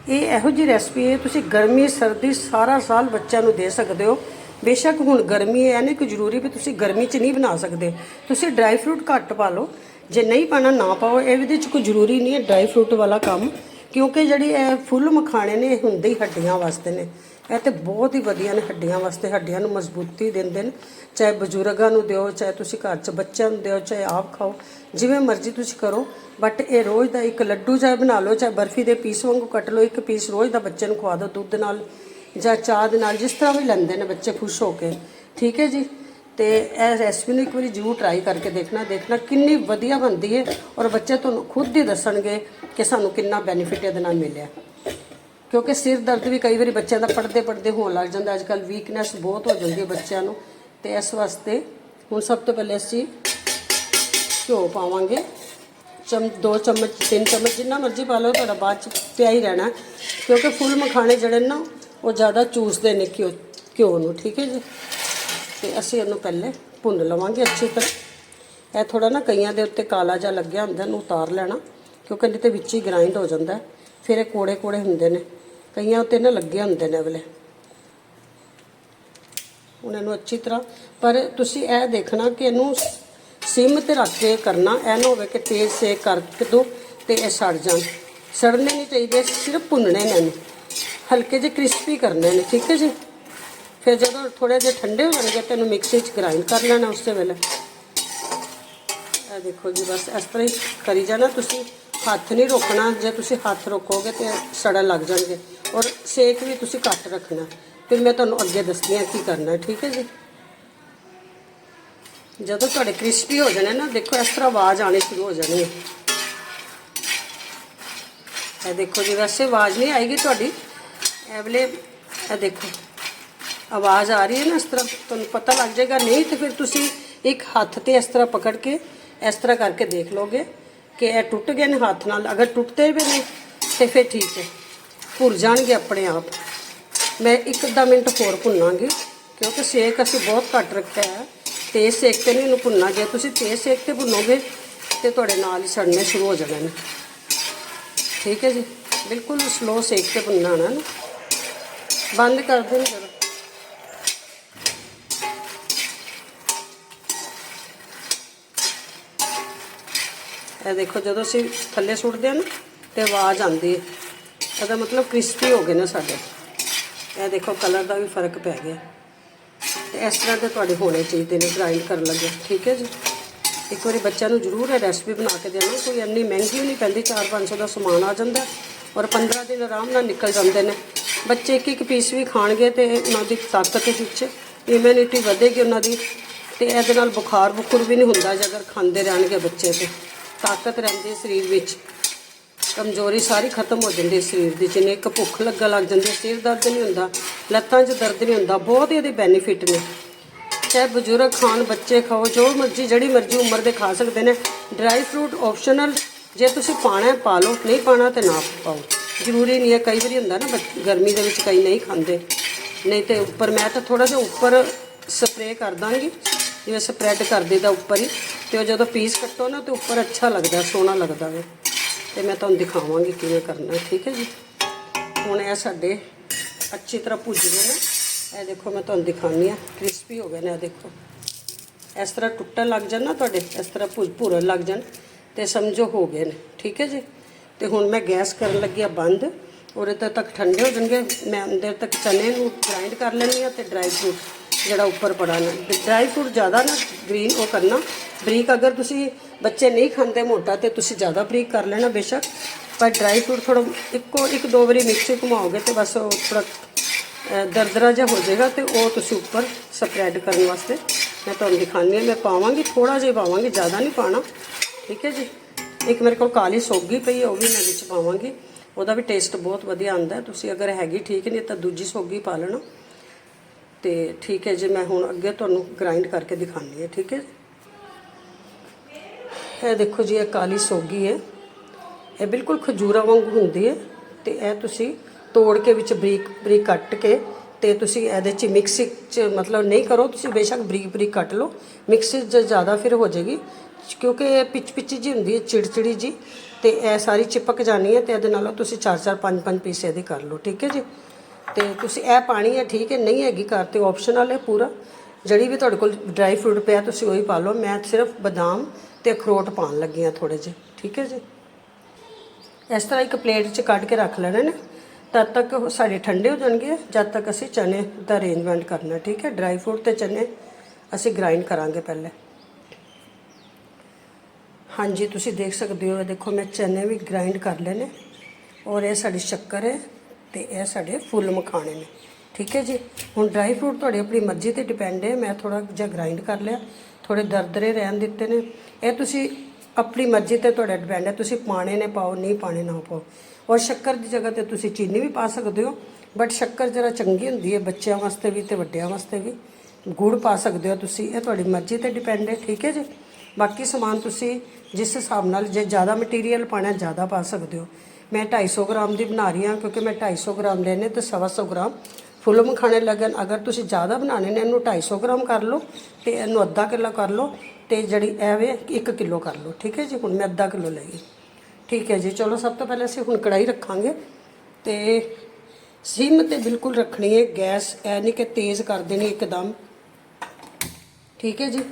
ਇਹ ਇਹੋ ਜਿਹੀ ਰੈਸਪੀ ਹੈ, ਤੁਸੀਂ ਗਰਮੀ, ਸਰਦੀ ਸਾਰਾ ਸਾਲ ਬੱਚਿਆਂ ਨੂੰ ਦੇ ਸਕਦੇ ਹੋ। ਬੇਸ਼ੱਕ ਹੁਣ ਗਰਮੀ ਹੈ ਨਹੀਂ ਕਿ ਜ਼ਰੂਰੀ ਵੀ ਤੁਸੀਂ ਗਰਮੀ 'ਚ ਨਹੀਂ ਬਣਾ ਸਕਦੇ। ਤੁਸੀਂ ਡਰਾਈ ਫਰੂਟ ਘੱਟ ਪਾ ਲਓ, ਜੇ ਨਹੀਂ ਪਾਣਾ ਨਾ ਪਾਓ, ਇਹ ਵਿੱਚ ਕੋਈ ਜ਼ਰੂਰੀ ਨਹੀਂ ਹੈ ਡਰਾਈ ਫਰੂਟ ਵਾਲਾ ਕੰਮ। ਕਿਉਂਕਿ ਜਿਹੜੀ ਇਹ ਫੁੱਲ ਮਖਾਣੇ ਨੇ, ਇਹ ਹੁੰਦੇ ਹੀ ਹੱਡੀਆਂ ਵਾਸਤੇ ਨੇ। ਇਹ ਤੇ ਬਹੁਤ ਹੀ ਵਧੀਆ ਨੇ ਹੱਡੀਆਂ ਵਾਸਤੇ, ਹੱਡੀਆਂ ਨੂੰ ਮਜ਼ਬੂਤੀ ਦਿੰਦੇ ਨੇ। ਚਾਹੇ ਬਜ਼ੁਰਗਾਂ ਨੂੰ ਦਿਓ, ਚਾਹੇ ਤੁਸੀਂ ਘਰ 'ਚ ਬੱਚਿਆਂ ਨੂੰ ਦਿਓ, ਚਾਹੇ ਆਪ ਖਾਓ, ਜਿਵੇਂ ਮਰਜ਼ੀ ਤੁਸੀਂ ਕਰੋ। ਬਟ ਇਹ ਰੋਜ਼ ਦਾ ਇੱਕ ਲੱਡੂ ਚਾਹੇ ਬਣਾ ਲਓ, ਚਾਹੇ ਬਰਫੀ ਦੇ ਪੀਸ ਵਾਂਗੂ ਕੱਟ ਲਓ, ਇੱਕ ਪੀਸ ਰੋਜ਼ ਦਾ ਬੱਚੇ ਨੂੰ ਖਵਾ ਦਿਓ ਦੁੱਧ ਨਾਲ ਜਾਂ ਚਾਹ ਦੇ ਨਾਲ, ਜਿਸ ਤਰ੍ਹਾਂ ਵੀ ਲੈਂਦੇ ਨੇ ਬੱਚੇ ਖੁਸ਼ ਹੋ ਕੇ। ਠੀਕ ਹੈ ਜੀ? ਤੇ ਇਹ ਰੈਸਪੀ ਨੂੰ ਇੱਕ ਵਾਰੀ ਜ਼ਰੂਰ ਟਰਾਈ ਕਰਕੇ ਦੇਖਣਾ ਦੇਖਣਾ ਕਿੰਨੀ ਵਧੀਆ ਬਣਦੀ ਹੈ ਔਰ ਬੱਚੇ ਤੁਹਾਨੂੰ ਖੁਦ ਹੀ ਦੱਸਣਗੇ ਕਿ ਸਾਨੂੰ ਕਿੰਨਾ ਬੈਨੀਫਿਟ ਇਹਦੇ ਨਾਲ ਮਿਲਿਆ। ਕਿਉਂਕਿ ਸਿਰ ਦਰਦ ਵੀ ਕਈ ਵਾਰੀ ਬੱਚਿਆਂ ਦਾ ਪੜਦੇ ਪੜਦੇ ਹੋਣ ਲੱਗ ਜਾਂਦਾ। ਅੱਜ ਕੱਲ ਵੀਕਨੈਸ ਬਹੁਤ ਹੋ ਜਾਂਦੀ ਹੈ ਬੱਚਿਆਂ ਨੂੰ। ਤੇ ਇਸ ਵਾਸਤੇ ਹੁਣ ਸਭ ਤੋਂ ਪਹਿਲੇ ਅਸੀਂ ਘਿਓ ਪਾਵਾਂਗੇ। ਚਮ, ਦੋ ਚਮਚ, ਤਿੰਨ ਚਮਚ, ਜਿੰਨਾ ਮਰਜ਼ੀ ਪਾ ਲਓ, ਤੁਹਾਡਾ ਬਾਅਦ ਚ ਪਿਆ ਹੀ ਰਹਿਣਾ। ਕਿਉਂਕਿ ਫੁੱਲ ਮਖਾਣੇ ਜਿਹੜੇ ਨੇ ਨਾ, ਉਹ ਜ਼ਿਆਦਾ ਚੂਸਦੇ ਨੇ ਘਿਓ ਘਿਓ ਨੂੰ, ਠੀਕ ਹੈ ਜੀ? ਤੇ ਅਸੀਂ ਇਹਨੂੰ ਪਹਿਲੇ ਭੁੰਨ ਲਵਾਂਗੇ ਅੱਛੀ ਤਰ੍ਹਾਂ। ਇਹ ਥੋੜਾ ਨਾ ਕਈਆਂ ਦੇ ਉੱਤੇ ਕਾਲਾ ਜਿਹਾ ਲੱਗਿਆ ਹੁੰਦਾ, ਇਹਨੂੰ ਉਤਾਰ ਲੈਣਾ, ਕਿਉਂਕਿ ਨਹੀਂ ਤੇ ਵਿੱਚ ਹੀ ਗ੍ਰਾਈਂਡ ਹੋ ਜਾਂਦਾ। ਫਿਰ ਇਹ ਕੋੜੇ ਕੋੜੇ ਹੁੰਦੇ ਨੇ। ਕਈਆਂ ਉੱਤੇ ਨਾ ਲੱਗੇ ਹੁੰਦੇ ਨੇ ਅਗਲੇ। ਹੁਣ ਇਹਨੂੰ ਅੱਛੀ ਤਰ੍ਹਾਂ, ਪਰ ਤੁਸੀਂ ਇਹ ਦੇਖਣਾ ਕਿ ਇਹਨੂੰ ਸਿਮ ਤੇ ਰੱਖ ਕੇ ਕਰਨਾ, ਇਹ ਨਾ ਹੋਵੇ ਕਿ ਤੇਜ਼ ਸੇਕ ਕਰਕੇ ਦੋ ਤੇ ਇਹ ਸੜ ਜਾਣ। ਸੜਨੇ ਨਹੀਂ ਚਾਹੀਦੇ, ਸਿਰਫ ਭੁੰਨਣੇ ਨੇ ਇਹਨੂੰ। ਹਲਕੇ ਜਿਹੇ ਕ੍ਰਿਸਪੀ ਕਰਨੇ ਨੇ, ਠੀਕ ਹੈ ਜੀ? ਫਿਰ ਜਦੋਂ ਥੋੜੇ ਜਿਹੇ ਠੰਡੇ ਹੋ ਜਾਣਗੇ ਤੇ ਇਹਨੂੰ ਮਿਕਸੀ 'ਚ ਗ੍ਰਾਈਂਡ ਕਰ ਲੈਣਾ ਉਸੇ ਵੇਲੇ। ਇਹ ਦੇਖੋ ਜੀ, ਬਸ ਇਸ ਤਰ੍ਹਾਂ ਹੀ ਕਰੀ ਜਾਣਾ ਤੁਸੀਂ। ਹੱਥ ਨਹੀਂ ਰੋਕਣਾ, ਜੇ ਤੁਸੀਂ ਹੱਥ ਰੋਕੋਗੇ ਤੇ ਸੜਨ ਲੱਗ ਜਾਣਗੇ। ਔਰ ਸੇਕ ਵੀ ਤੁਸੀਂ ਘੱਟ ਰੱਖਣਾ। ਫਿਰ ਮੈਂ ਤੁਹਾਨੂੰ ਅੱਗੇ ਦੱਸਦੀ ਹਾਂ ਕੀ ਕਰਨਾ ਹੈ ਠੀਕ ਹੈ ਜੀ? ਜਦੋਂ ਤੁਹਾਡੇ ਕ੍ਰਿਸਪੀ ਹੋ ਜਾਣੇ ਨਾ, ਦੇਖੋ ਇਸ ਤਰ੍ਹਾਂ ਆਵਾਜ਼ ਆਣੀ ਸ਼ੁਰੂ ਹੋ ਜਾਣੀ ਹੈ। ਇਹ ਦੇਖੋ ਜੀ, ਵੈਸੇ ਆਵਾਜ਼ ਨਹੀਂ ਆਏਗੀ ਤੁਹਾਡੀ। ਇਹ ਵੇਲੇ, ਇਹ ਦੇਖੋ, ਆਵਾਜ਼ ਆ ਰਹੀ ਹੈ ਨਾ ਇਸ ਤਰ੍ਹਾਂ, ਤੁਹਾਨੂੰ ਪਤਾ ਲੱਗ ਜਾਏਗਾ। ਨਹੀਂ ਤੇ ਫਿਰ ਤੁਸੀਂ ਇੱਕ ਹੱਥ ਤੇ ਇਸ ਤਰ੍ਹਾਂ ਪਕੜ ਕੇ, ਇਸ ਤਰ੍ਹਾਂ ਕਰਕੇ ਦੇਖ ਲੋਗੇ ਕਿ ਇਹ ਟੁੱਟ ਗਏ ਨੇ ਹੱਥ ਨਾਲ। ਅਗਰ ਟੁੱਟਦੇ ਵੀ ਨੇ ਤੇ ਫਿਰ ਠੀਕ ਹੈ। ਭੁਰ ਜਾਣਗੇ ਆਪਣੇ ਆਪ। ਮੈਂ ਇੱਕ ਅੱਧਾ ਮਿੰਟ ਹੋਰ ਭੁੰਨਾਂਗੀ, ਕਿਉਂਕਿ ਸੇਕ ਅਸੀਂ ਬਹੁਤ ਘੱਟ ਰੱਖਿਆ ਹੈ। ਤੇਜ਼ ਸੇਕ ਤੇ ਨਹੀਂ ਇਹਨੂੰ ਭੁੰਨਾ ਜੇ ਤੁਸੀਂ ਤੇਜ਼ ਸੇਕ ਤੇ ਭੁੰਨੋਗੇ, ਤੇ ਤੁਹਾਡੇ ਨਾਲ ਹੀ ਸੜਨੇ ਸ਼ੁਰੂ ਹੋ ਜਾਣੇ ਨੇ। ਠੀਕ ਹੈ ਜੀ? ਬਿਲਕੁਲ ਸਲੋ ਸੇਕ ਤੇ ਭੁੰਨਣਾ ਨਾ ਬੰਦ ਕਰ ਦੇਣਾ ਜਰਾ। ਇਹ ਦੇਖੋ ਜਦੋਂ ਅਸੀਂ ਥੱਲੇ ਸੁੱਟਦੇ ਹਾਂ ਨਾ, ਤੇ ਆਵਾਜ਼ ਆਉਂਦੀ ਹੈ। ਇਹਦਾ ਮਤਲਬ ਕ੍ਰਿਸਪੀ ਹੋ ਗਏ ਨੇ ਸਾਡੇ। ਇਹ ਦੇਖੋ ਕਲਰ ਦਾ ਵੀ ਫ਼ਰਕ ਪੈ ਗਿਆ। ਤੇ ਇਸ ਤਰ੍ਹਾਂ ਦੇ ਤੁਹਾਡੇ ਹੋਣੇ ਚਾਹੀਦੇ ਨੇ ਗ੍ਰਾਈਂਡ ਕਰਨ ਲੱਗੇ। ਠੀਕ ਹੈ ਜੀ? ਇੱਕ ਵਾਰੀ ਬੱਚਿਆਂ ਨੂੰ ਜ਼ਰੂਰ ਇਹ ਰੈਸਪੀ ਬਣਾ ਕੇ ਦੇਣਾ। ਕੋਈ ਇੰਨੀ ਮਹਿੰਗੀ ਨਹੀਂ ਪੈਂਦੀ 4-500 ਦਾ ਸਮਾਨ ਆ ਜਾਂਦਾ ਔਰ 15 ਦਿਨ ਆਰਾਮ ਨਾਲ ਨਿਕਲ ਜਾਂਦੇ ਨੇ। ਬੱਚੇ ਇੱਕ ਇੱਕ ਪੀਸ ਵੀ ਖਾਣਗੇ ਤੇ ਉਹਨਾਂ ਦੀ ਤਾਕਤ ਵਿੱਚ ਇਮਿਊਨਿਟੀ ਵਧੇਗੀ ਉਹਨਾਂ ਦੀ। ਤੇ ਇਹਦੇ ਨਾਲ ਬੁਖਾਰ ਬੁਖਰ ਵੀ ਨਹੀਂ ਹੁੰਦਾ ਜੇ ਅਗਰ ਖਾਂਦੇ ਰਹਿਣਗੇ ਬੱਚੇ ਤੇ। ਤਾਕਤ ਰਹਿੰਦੀ ਸਰੀਰ ਵਿੱਚ। ਕਮਜ਼ੋਰੀ ਸਾਰੀ ਖਤਮ ਹੋ ਜਾਂਦੀ ਸਰੀਰ ਦੀ। ਜਿਵੇਂ ਇੱਕ ਭੁੱਖ ਲੱਗਣ ਲੱਗ ਜਾਂਦੀ ਸਿਰ ਦਰਦ ਨਹੀਂ ਹੁੰਦਾ, ਲੱਤਾਂ 'ਚ ਦਰਦ ਨਹੀਂ ਹੁੰਦਾ, ਬਹੁਤ ਇਹਦੇ ਬੈਨੀਫਿਟ ਨੇ। ਚਾਹੇ ਬਜ਼ੁਰਗ ਖਾਣ, ਬੱਚੇ ਖਾਓ, ਜੋ ਮਰਜ਼ੀ, ਜਿਹੜੀ ਮਰਜ਼ੀ ਉਮਰ ਦੇ ਖਾ ਸਕਦੇ ਨੇ। ਡਰਾਈ ਫਰੂਟ ਆਪਸ਼ਨਲ ਜੇ ਤੁਸੀਂ ਪਾਣਾ ਪਾ ਲਓ, ਨਹੀਂ ਪਾਣਾ ਤੇ ਨਾ ਪਾਓ। ਜ਼ਰੂਰੀ ਨਹੀਂ ਹੈ, ਕਈ ਵਾਰੀ ਹੁੰਦਾ ਨਾ, ਬੱਚ- ਗਰਮੀ ਦੇ ਵਿੱਚ ਕਈ ਨਹੀਂ ਖਾਂਦੇ। ਨਹੀਂ ਤੇ ਉੱਪਰ ਮੈਂ ਤਾਂ ਥੋੜਾ ਜਿਹਾ ਉੱਪਰ ਸਪਰੇਅ ਕਰ ਦਾਂਗੀ। ਜਿਵੇਂ ਸਪਰੈਡ ਕਰ ਦੇਦਾ ਉੱਪਰ ਹੀ, ਤੇ ਉਹ ਜਦੋਂ ਪੀਸ ਕੱਟੋ ਨਾ, ਤੇ ਉੱਪਰ ਅੱਛਾ ਲੱਗਦਾ, ਸੋਹਣਾ ਲੱਗਦਾ ਵੇ। ਤੇ ਮੈਂ ਤੁਹਾਨੂੰ ਦਿਖਾਵਾਂਗੀ ਕਿਵੇਂ ਕਰਨਾ, ਠੀਕ ਹੈ ਜੀ? ਹੁਣ ਇਹ ਸਾਡੇ ਅੱਛੀ ਤਰ੍ਹਾਂ ਭੁੱਜ ਗਏ ਨੇ। ਇਹ ਦੇਖੋ ਮੈਂ ਤੁਹਾਨੂੰ ਦਿਖਾਉਂਦੀ ਆ ਕ੍ਰਿਸਪੀ ਹੋ ਗਏ ਨੇ, ਇਹ ਦੇਖੋ। ਇਸ ਤਰ੍ਹਾਂ ਟੁੱਟਣ ਲੱਗ ਜਾਣ ਨਾ ਤੁਹਾਡੇ, ਇਸ ਤਰ੍ਹਾਂ ਭੁੱਜ ਭੁਰਨ ਲੱਗ ਜਾਣ ਤੇ ਸਮਝੋ ਹੋ ਗਏ ਨੇ, ਠੀਕ ਹੈ ਜੀ? ਤੇ ਹੁਣ ਮੈਂ ਗੈਸ ਕਰਨ ਲੱਗੀ ਆ ਬੰਦ ਔਰ ਤਦ ਤੱਕ ਠੰਡੇ ਹੋ ਜਾਣਗੇ। ਮੈਂ ਅੰਦਰ ਤੱਕ ਚਨੇ ਨੂੰ ਗ੍ਰਾਈਂਡ ਕਰ ਲੈਣੀ ਆ ਤੇ ਡਰਾਈ ਫਰੂਟ ਜਿਹੜਾ ਉੱਪਰ ਪੜਾ ਨਾ। ਡਰਾਈ ਫਰੂਟ ਜ਼ਿਆਦਾ ਨਾ ਗ੍ਰੀਨ ਉਹ ਕਰਨਾ। ਬਰੀਕ ਅਗਰ ਤੁਸੀਂ ਬੱਚੇ ਨਹੀਂ ਖਾਂਦੇ ਮੋਟਾ ਤੇ ਤੁਸੀਂ ਜ਼ਿਆਦਾ ਬਰੀਕ ਕਰ ਲੈਣਾ ਬੇਸ਼ੱਕ, ਪਰ ਡਰਾਈ ਫਰੂਟ ਥੋੜਾ ਇੱਕੋ, ਇੱਕ ਦੋ ਵਾਰੀ ਮਿਕਸੀ ਘੁਮਾਓਗੇ ਤੇ ਬਸ ਉਹ ਥੋੜਾ ਦਰਦਰਾ ਜਿਹਾ ਹੋ ਜਾਏਗਾ ਤੇ ਉਹ ਤੁਸੀਂ ਉੱਪਰ ਸਪਰੈਡ ਕਰਨ ਵਾਸਤੇ ਮੈਂ ਤੁਹਾਨੂੰ ਦਿਖਾਉਂਦੀ ਹਾਂ, ਮੈਂ ਪਾਵਾਂਗੀ ਥੋੜਾ ਜਿਹਾ ਪਾਵਾਂਗੀ, ਜ਼ਿਆਦਾ ਨਹੀਂ ਪਾਣਾ ਠੀਕ ਹੈ ਜੀ? ਇੱਕ ਮੇਰੇ ਕੋਲ ਕਾਲੀ ਸੋਗੀ ਪਈ ਹੈ, ਉਹ ਵੀ ਮੈਂ ਵਿੱਚ ਪਾਵਾਂਗੀ, ਉਹਦਾ ਵੀ ਟੇਸਟ ਬਹੁਤ ਵਧੀਆ ਆਉਂਦਾ ਤੁਸੀਂ ਅਗਰ ਹੈਗੀ ਠੀਕ ਨਹੀਂ ਤਾਂ ਦੂਜੀ ਸੋਗੀ ਪਾ ਲੈਣਾ, ਤੇ ਠੀਕ ਹੈ ਜੀ, ਮੈਂ ਹੁਣ ਅੱਗੇ ਤੁਹਾਨੂੰ ਗ੍ਰਾਈਂਡ ਕਰਕੇ ਦਿਖਾਉਂਦੀ ਹਾਂ, ਠੀਕ ਹੈ? ਇਹ ਦੇਖੋ ਜੀ, ਇਹ ਕਾਲੀ ਸੋਗੀ ਹੈ। ਇਹ ਬਿਲਕੁਲ ਖਜੂਰਾ ਵਾਂਗੂ ਹੁੰਦੀ ਹੈ ਤੇ ਇਹ ਤੁਸੀਂ ਤੋੜ ਕੇ ਵਿੱਚ ਬਰੀਕ ਬਰੀਕ ਕੱਟ ਕੇ ਤੇ ਤੁਸੀਂ ਇਹਦੇ ਚ ਮਿਕਸੀ ਚ ਮਤਲਬ ਨਹੀਂ ਕਰੋ, ਤੁਸੀਂ ਬੇਸ਼ੱਕ ਬਰੀਕ ਬਰੀਕ ਕੱਟ ਲਓ। ਮਿਕਸੀ ਚ ਜ਼ਿਆਦਾ ਫਿਰ ਹੋ ਜਾਏਗੀ, ਕਿਉਂਕਿ ਇਹ ਪਿਚ ਪਿਚ ਜੀ ਹੁੰਦੀ ਹੈ ਚਿੜਚਿੜੀ ਜੀ। ਤੇ ਇਹ ਸਾਰੀ ਚਿਪਕ ਜਾਣੀ ਹੈ ਤੇ ਇਹਦੇ ਨਾਲੋਂ ਤੁਸੀਂ 4-4 5-5 ਪੀਸ ਇਹਦੇ ਕਰ ਲਓ, ਠੀਕ ਹੈ ਜੀ। ਤੇ ਤੁਸੀਂ ਇਹ ਪਾਣੀ ਹੈ, ਠੀਕ ਹੈ, ਨਹੀਂ ਹੈਗੀ ਘਰ ਤੇ ਆਪਸ਼ਨਲ ਹੈ ਪੂਰਾ। ਜਿਹੜੀ ਵੀ ਤੁਹਾਡੇ ਕੋਲ ਡਰਾਈ ਫਰੂਟ ਪਿਆ, ਤੁਸੀਂ ਉਹੀ ਪਾ ਲਓ। ਮੈਂ ਸਿਰਫ ਬਦਾਮ ਤੇ ਅਖਰੋਟ ਪਾਉਣ ਲੱਗੀ ਹਾਂ ਥੋੜੇ ਜਿਹੇ, ਠੀਕ ਹੈ ਜੀ? ਇਸ ਤਰ੍ਹਾਂ ਇੱਕ ਪਲੇਟ 'ਚ ਕੱਢ ਕੇ ਰੱਖ ਲੈਣੇ ਨੇ, ਤਦ ਤੱਕ ਉਹ ਸਾਡੇ ਠੰਡੇ ਹੋ ਜਾਣਗੇ, ਜਦ ਤੱਕ ਅਸੀਂ ਚਨੇ ਦਾ ਅਰੇਂਜਮੈਂਟ ਕਰਨਾ, ਠੀਕ ਹੈ? ਡਰਾਈ ਫਰੂਟ ਤੇ ਚਨੇ ਅਸੀਂ ਗ੍ਰਾਈਂਡ ਕਰਾਂਗੇ ਪਹਿਲੇ। ਹਾਂਜੀ, ਤੁਸੀਂ ਦੇਖ ਸਕਦੇ ਹੋ ਦੇਖੋ ਮੈਂ ਚਨੇ ਵੀ ਗ੍ਰਾਈਂਡ ਕਰ ਲਏ ਨੇ, ਔਰ ਇਹ ਸਾਡੀ ਸ਼ੱਕਰ ਹੈ ਤੇ ਇਹ ਸਾਡੇ ਫੁੱਲ ਮਖਾਣੇ ਨੇ, ਠੀਕ ਹੈ ਜੀ? ਹੁਣ ਡਰਾਈ ਫਰੂਟ ਤੁਹਾਡੀ ਆਪਣੀ ਮਰਜ਼ੀ ਤੇ ਡਿਪੈਂਡ ਹੈ, ਮੈਂ ਥੋੜਾ ਜਿਹਾ ਗ੍ਰਾਈਂਡ ਕਰ ਲਿਆ। ਥੋੜੇ ਦਰਦਰੇ ਰਹਿਣ ਦਿੱਤੇ ਨੇ। ਇਹ ਤੁਸੀਂ ਆਪਣੀ ਮਰਜ਼ੀ ਤੇ ਤੁਹਾਡਾ ਡਿਪੈਂਡ ਹੈ। ਤੁਸੀਂ ਪਾਣੇ ਨੇ ਪਾਓ, ਨਹੀਂ ਪਾਣੇ ਨਾ ਪਾਓ। ਔਰ ਸ਼ੱਕਰ ਦੀ ਜਗ੍ਹਾ ਤੇ ਤੁਸੀਂ ਚੀਨੀ ਵੀ ਪਾ ਸਕਦੇ ਹੋ ਬਟ ਸ਼ੱਕਰ ਜਰਾ ਚੰਗੀ ਹੁੰਦੀ ਹੈ ਬੱਚਿਆਂ ਵਾਸਤੇ ਵੀ ਤੇ ਵੱਡਿਆਂ ਵਾਸਤੇ ਵੀ। ਗੁੜ ਪਾ ਸਕਦੇ ਹੋ ਤੁਸੀਂ, ਇਹ ਤੁਹਾਡੀ ਮਰਜ਼ੀ ਤੇ ਡਿਪੈਂਡ ਹੈ, ਠੀਕ ਹੈ ਜੀ? ਬਾਕੀ ਸਮਾਨ ਤੁਸੀਂ ਜਿਸ ਹਿਸਾਬ ਨਾਲ ਜੇ ਜ਼ਿਆਦਾ ਮਟੀਰੀਅਲ ਪਾਣਾ ਜ਼ਿਆਦਾ ਪਾ ਸਕਦੇ ਹੋ। ਮੈਂ 250 ਗ੍ਰਾਮ ਦੀ ਬਣਾ ਰਹੀ ਹਾਂ, ਕਿਉਂਕਿ ਮੈਂ 250 ਗ੍ਰਾਮ ਲੈਣੇ ਤੇ 125 ਗ੍ਰਾਮ ਫੁੱਲ ਮਖਾਣੇ ਲੱਗਣ, ਅਗਰ ਤੁਸੀਂ ਜ਼ਿਆਦਾ ਬਣਾਣੇ ਨੇ, ਇਹਨੂੰ 250 ਗ੍ਰਾਮ ਕਰ ਲਓ ਤੇ ਇਹਨੂੰ ਅੱਧਾ ਕਿਲੋ ਕਰ ਲਓ ਤੇ ਜਿਹੜੀ ਐਵੇਂ 1 ਕਿਲੋ ਕਰ ਲਓ। ਠੀਕ ਹੈ ਜੀ? ਹੁਣ ਮੈਂ ਅੱਧਾ ਕਿਲੋ ਲਈ ਠੀਕ ਹੈ ਜੀ, ਚਲੋ ਸਭ ਤੋਂ ਪਹਿਲਾਂ ਅਸੀਂ ਹੁਣ ਕੜਾਈ ਰੱਖਾਂਗੇ ਤੇ ਸਿਮ ਤੇ ਬਿਲਕੁਲ ਰੱਖਣੀ ਹੈ ਗੈਸ ਐ ਨਹੀਂ ਕਿ ਤੇਜ਼ ਕਰ ਦੇਣੀ ਇੱਕਦਮ। ਠੀਕ ਹੈ ਜੀ?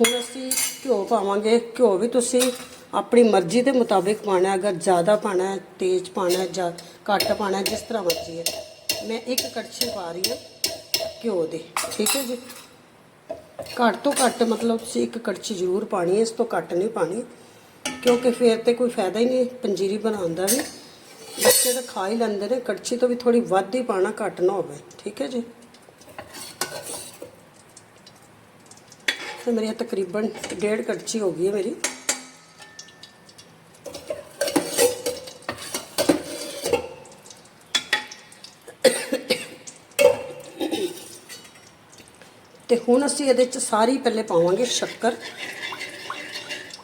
ਹੁਣ ਅਸੀਂ ਘਿਓ ਪਾਵਾਂਗੇ। ਘਿਓ ਵੀ ਤੁਸੀਂ ਆਪਣੀ ਮਰਜ਼ੀ ਦੇ ਮੁਤਾਬਿਕ ਪਾਣਾ ਅਗਰ ਜ਼ਿਆਦਾ ਪਾਣਾ ਹੈ, ਤੇਜ਼ ਪਾਣਾ ਹੈ ਜਾਂ ਘੱਟ ਪਾਣਾ ਜਿਸ ਤਰ੍ਹਾਂ ਮਰਜ਼ੀ ਹੈ। ਮੈਂ ਇੱਕ ਕੜਛੀ ਪਾ ਰਹੀ ਹਾਂ ਘਿਓ ਦੀ, ਠੀਕ ਹੈ ਜੀ? ਘੱਟ ਤੋਂ ਘੱਟ ਮਤਲਬ ਤੁਸੀਂ ਇੱਕ ਕੜਛੀ ਜ਼ਰੂਰ ਪਾਣੀ ਹੈ, ਇਸ ਤੋਂ ਘੱਟ ਨਹੀਂ ਪਾਣੀ ਕਿਉਂਕਿ ਫੇਰ ਤੇ ਕੋਈ ਫਾਇਦਾ ਹੀ ਨਹੀਂ, ਪੰਜੀਰੀ ਬਣਾਉਣ ਦਾ ਵੀ। ਬੱਚੇ ਤਾਂ ਖਾ ਹੀ ਲੈਂਦੇ ਨੇ, ਕੜਛੀ ਤੋਂ ਵੀ ਥੋੜੀ ਵੱਧ ਹੀ ਪਾਣਾ ਘੱਟ ਨਾ ਹੋਵੇ, ਠੀਕ ਹੈ ਜੀ? ਤੇ ਮੇਰੀ ਇਹ ਤਕਰੀਬਨ ਡੇਢ ਕੜਛੀ ਹੋ ਗਈ ਹੈ ਮੇਰੀ। ਤੇ ਹੁਣ ਅਸੀਂ ਇਹਦੇ ਚ ਸਾਰੀ ਪਹਿਲੇ ਪਾਵਾਂਗੇ ਸ਼ੱਕਰ।